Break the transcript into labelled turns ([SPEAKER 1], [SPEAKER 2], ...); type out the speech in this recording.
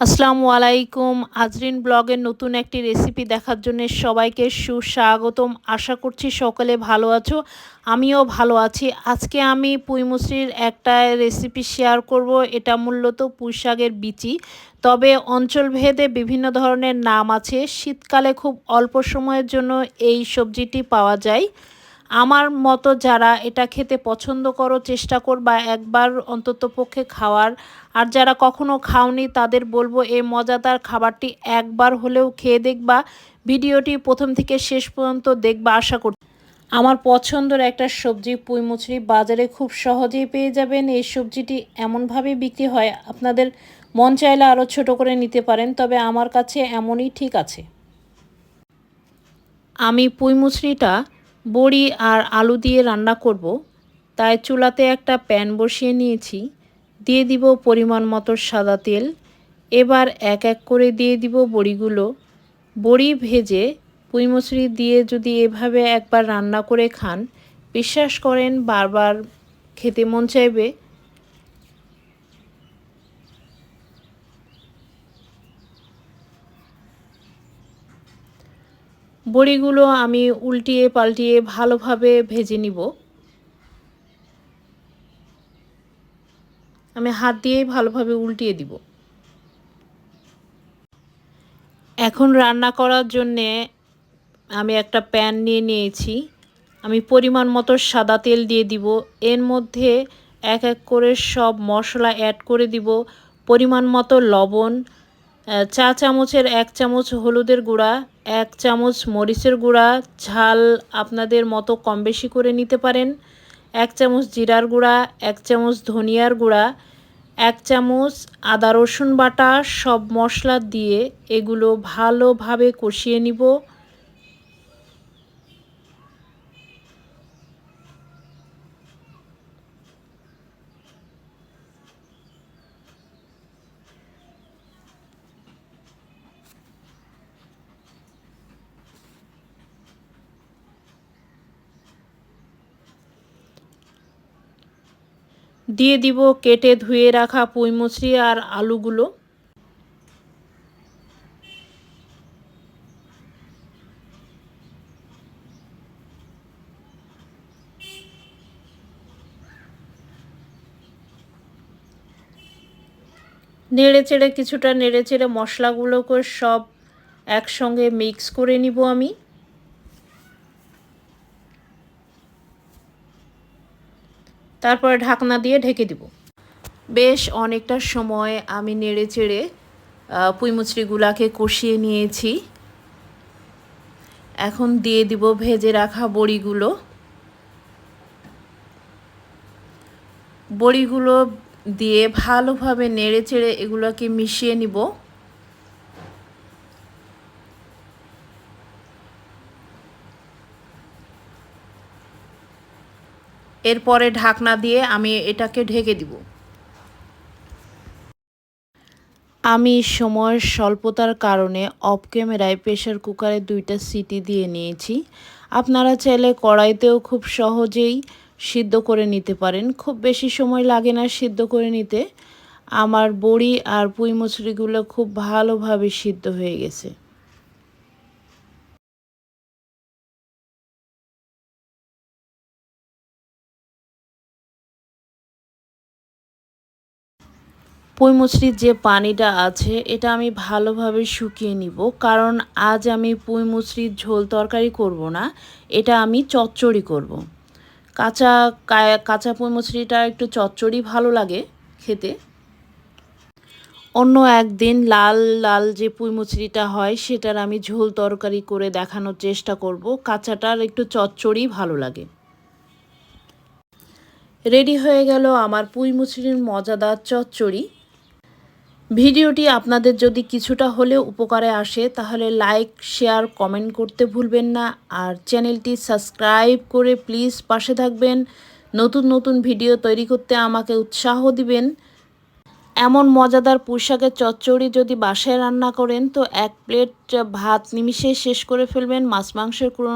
[SPEAKER 1] আসসালামু আলাইকুম। আজরিন ব্লগের নতুন একটি রেসিপি দেখার জন্য সবাইকে সুস্বাগতম। আশা করছি সকলে ভালো আছো, আমিও ভালো আছি। আজকে আমি পুঁইমুসরির একটা রেসিপি শেয়ার করব। এটা মূলত পুঁইশাকের বিচি। তবে অঞ্চলভেদে বিভিন্ন ধরনের নাম আছে। শীতকালে খুব অল্প সময়ের জন্য এই সবজিটি পাওয়া যায়। আমার মতো যারা এটা খেতে পছন্দ করো, চেষ্টা করবা একবার অন্তত পক্ষে খাওয়ার। আর যারা কখনো খাওনি, তাদের বলব এই মজাদার খাবারটি একবার হলেও খেয়ে দেখবা। ভিডিওটি প্রথম থেকে শেষ পর্যন্ত দেখবা, আশা করি আমার পছন্দের একটা সবজি পুঁই মুচড়ি বাজারে খুব সহজেই পেয়ে যাবেন। এই সবজিটি এমনভাবে বিক্রি হয়, আপনাদের মন চাইলে আরও ছোট করে নিতে পারেন, তবে আমার কাছে এমনই ঠিক আছে। আমি পুঁই মুচড়িটা বড়ি আর আলু দিয়ে রান্না করব। তাই চুলাতে একটা প্যান বসিয়ে নিয়েছি। দিয়ে দিব পরিমাণ মতো সাদা তেল। এবার এক এক করে দিয়ে দিব বড়িগুলো। বড়ি ভেজে পুঁইমসরি দিয়ে যদি এভাবে একবার রান্না করে খান, বিশ্বাস করেন বারবার খেতে মন চাইবে। বড়িগুলো আমি উল্টিয়ে পাল্টিয়ে ভালোভাবে ভেজে নিব। আমি হাত দিয়েই ভালোভাবে উল্টিয়ে দিব। এখন রান্না করার জন্যে আমি একটা প্যান নিয়ে নিয়েছি। আমি পরিমাণ মতো সাদা তেল দিয়ে দিব। এর মধ্যে এক এক করে সব মশলা অ্যাড করে দিব। পরিমাণ মতো লবণ চা চামচের এক চামচ হলুদের গুঁড়া, এক চামচ মরিচের গুঁড়া, ঝাল আপনাদের মতো কম বেশি করে নিতে পারেন। এক চামচ জিরার গুঁড়া, এক চামচ ধনিয়ার গুঁড়া, এক চামচ আদা রসুন বাটা, সব মশলা দিয়ে এগুলো ভালোভাবে কষিয়ে নিব। দিয়ে দিব কেটে ধুয়ে রাখা পুঁই আর আলুগুলো। নেড়ে চেড়ে কিছুটা নেড়ে চেড়ে মশলাগুলোকে সব একসঙ্গে মিক্স করে নিব আমি। তারপরে ঢাকনা দিয়ে ঢেকে দিব। বেশ অনেকটা সময় আমি নেড়ে চেড়ে পুঁইমুচড়িগুলাকে কষিয়ে নিয়েছি। এখন দিয়ে দিব ভেজে রাখা বড়িগুলো। বড়িগুলো দিয়ে ভালোভাবে নেড়ে চেড়ে এগুলোকে মিশিয়ে নিব। এরপরে ঢাকনা দিয়ে আমি এটাকে ঢেকে দিব। আমি সময়ের স্বল্পতার কারণে অফ ক্যামেরায় প্রেশার কুকারে দুইটা সিটি দিয়ে নিয়েছি। আপনারা চাইলে কড়াইতেও খুব সহজেই সিদ্ধ করে নিতে পারেন। খুব বেশি সময় লাগে না সিদ্ধ করে নিতে। আমার বড়ি আর পুঁই মুচড়িগুলো খুব ভালোভাবে সিদ্ধ হয়ে গেছে। পুঁই মুচড়ির যে পানিটা আছে, এটা আমি ভালোভাবে শুকিয়ে নিব। কারণ আজ আমি পুঁই মুচড়ির ঝোল তরকারি করব না, এটা আমি চচ্চড়ি করব। কাঁচা কাঁচা পুঁই মুচড়িটা একটু চচ্চড়ি ভালো লাগে খেতে। অন্য একদিন লাল লাল যে পুঁই মুচড়িটা হয়, সেটার আমি ঝোল তরকারি করে দেখানোর চেষ্টা করব। কাঁচাটার একটু চচ্চড়ি ভালো লাগে। রেডি হয়ে গেল আমার পুঁই মুচড়ির মজাদার চচ্চড়ি। ভিডিওটি আপনাদের যদি কিছুটা হলেও উপকারে আসে, তাহলে লাইক শেয়ার কমেন্ট করতে ভুলবেন না। আর চ্যানেলটি সাবস্ক্রাইব করে প্লিজ পাশে থাকবেন। নতুন নতুন ভিডিও তৈরি করতে আমাকে উৎসাহ দিবেন। এমন মজাদার পোশাকের চচ্চড়ি যদি বাসায় রান্না করেন, তো এক প্লেট ভাত নিমিশে শেষ করে ফেলবেন। মাছ, মাংসের কোনো